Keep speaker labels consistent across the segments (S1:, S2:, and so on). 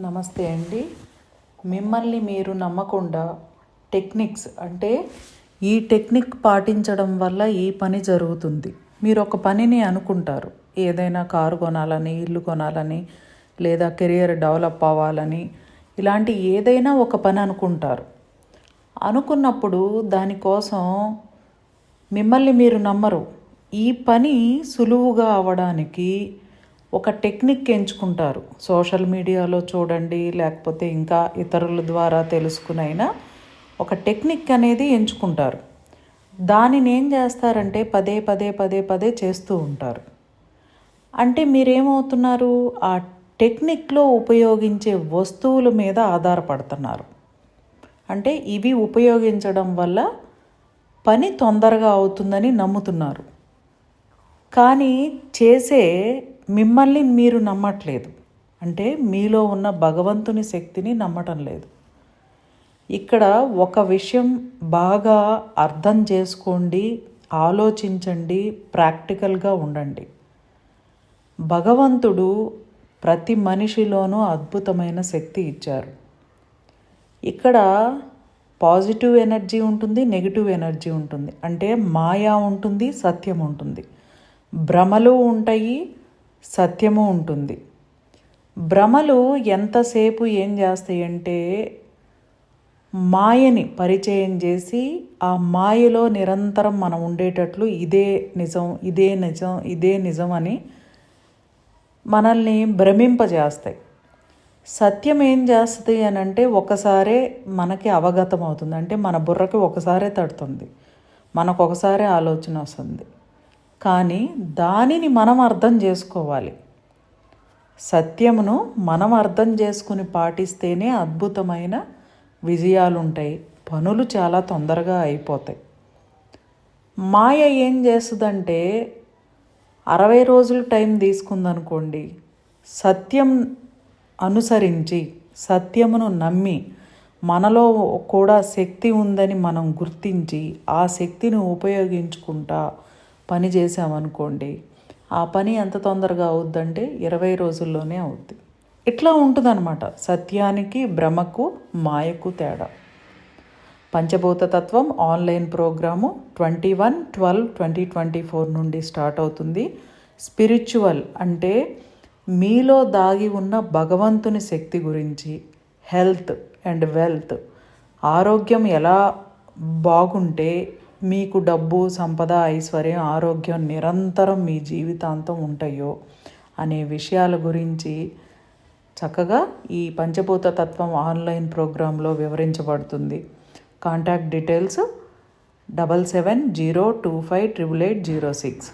S1: నమస్తే అండి. మిమ్మల్ని మీరు నమ్మకుండా టెక్నిక్స్ అంటే ఈ టెక్నిక్ పాటించడం వల్ల ఈ పని జరుగుతుంది. మీరు ఒక పనిని అనుకుంటారు. ఏదైనా కారు కొనాలని ఇల్లు కొనాలని లేదా కెరియర్ డెవలప్ అవ్వాలని ఇలాంటి ఏదైనా ఒక పని అనుకుంటారు. అనుకున్నప్పుడు దానికోసం మిమ్మల్ని మీరు నమ్మరు. ఈ పని సులువుగా అవ్వడానికి ఒక టెక్నిక్ ఎంచుకుంటారు. సోషల్ మీడియాలో చూడండి లేకపోతే ఇంకా ఇతరుల ద్వారా తెలుసుకునైనా ఒక టెక్నిక్ అనేది ఎంచుకుంటారు. దానిని ఏం చేస్తారంటే పదే పదే పదే పదే చేస్తూ ఉంటారు. అంటే మీరేమవుతున్నారు? ఆ టెక్నిక్లో ఉపయోగించే వస్తువుల మీద ఆధారపడుతున్నారు. అంటే ఇవి ఉపయోగించడం వల్ల పని తొందరగా అవుతుందని నమ్ముతున్నారు. కానీ చేసే మిమ్మల్ని మీరు నమ్మట్లేదు. అంటే మీలో ఉన్న భగవంతుని శక్తిని నమ్మటం లేదు. ఇక్కడ ఒక విషయం బాగా అర్థం చేసుకోండి ఆలోచించండి ప్రాక్టికల్గా ఉండండి. భగవంతుడు ప్రతి మనిషిలోనూ అద్భుతమైన శక్తి ఇచ్చారు. ఇక్కడ పాజిటివ్ ఎనర్జీ ఉంటుంది నెగిటివ్ ఎనర్జీ ఉంటుంది. అంటే మాయా ఉంటుంది సత్యం ఉంటుంది. భ్రమలు ఉంటాయి సత్యము ఉంటుంది. భ్రమలు ఎంతసేపు ఏం చేస్తాయంటే మాయని పరిచయం చేసి ఆ మాయలో నిరంతరం మనం ఉండేటట్లు ఇదే నిజం ఇదే నిజం ఇదే నిజం అని మనల్ని భ్రమింపజేస్తాయి. సత్యం ఏం చేస్తుంది అని అంటే ఒకసారే మనకి అవగతం అవుతుంది అంటే మన బుర్రకి ఒకసారే తడుతుంది. మనకు ఒకసారే ఆలోచన వస్తుంది. కానీ దానిని మనం అర్థం చేసుకోవాలి. సత్యమును మనం అర్థం చేసుకుని పాటిస్తేనే అద్భుతమైన విజయాలు ఉంటాయి పనులు చాలా తొందరగా అయిపోతాయి. మాయ ఏం చేస్తుందంటే అరవై రోజులు టైం తీసుకుందనుకోండి సత్యం అనుసరించి సత్యమును నమ్మి మనలో కూడా శక్తి ఉందని మనం గుర్తించి ఆ శక్తిని ఉపయోగించుకుంటా పని చేసామనుకోండి ఆ పని ఎంత తొందరగా అవుద్దంటే ఇరవై రోజుల్లోనే అవుద్ది. ఇట్లా ఉంటుందన్నమాట. సత్యానికి భ్రమకు మాయకు తేడా. పంచభూత తత్వం online programme twenty one twelve twenty twenty four నుండి స్టార్ట్ అవుతుంది. స్పిరిచువల్ అంటే మీలో దాగి ఉన్న భగవంతుని శక్తి గురించి హెల్త్ అండ్ వెల్త్ ఆరోగ్యం ఎలా బాగుంటే మీకు డబ్బు సంపద ఐశ్వర్యం ఆరోగ్యం నిరంతరం మీ జీవితాంతం ఉంటాయో అనే విషయాల గురించి చక్కగా ఈ పంచభూత తత్వం ఆన్లైన్ ప్రోగ్రాంలో వివరించబడుతుంది. Contact details double seven zero two five triple eight zero six.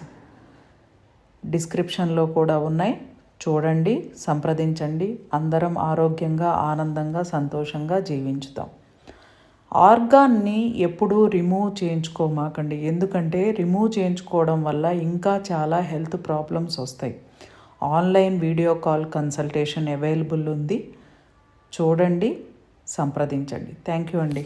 S1: డిస్క్రిప్షన్లో కూడా ఉన్నాయి. చూడండి సంప్రదించండి. అందరం ఆరోగ్యంగా ఆనందంగా సంతోషంగా జీవించుతాం. ఆర్గాన్ని ఎప్పుడూ రిమూవ్ చేయించుకోమాకండి. ఎందుకంటే రిమూవ్ చేయించుకోవడం వల్ల ఇంకా చాలా హెల్త్ ప్రాబ్లమ్స్ వస్తాయి. Online video call consultation available ఉంది. చూడండి సంప్రదించండి. థ్యాంక్ యూ అండి.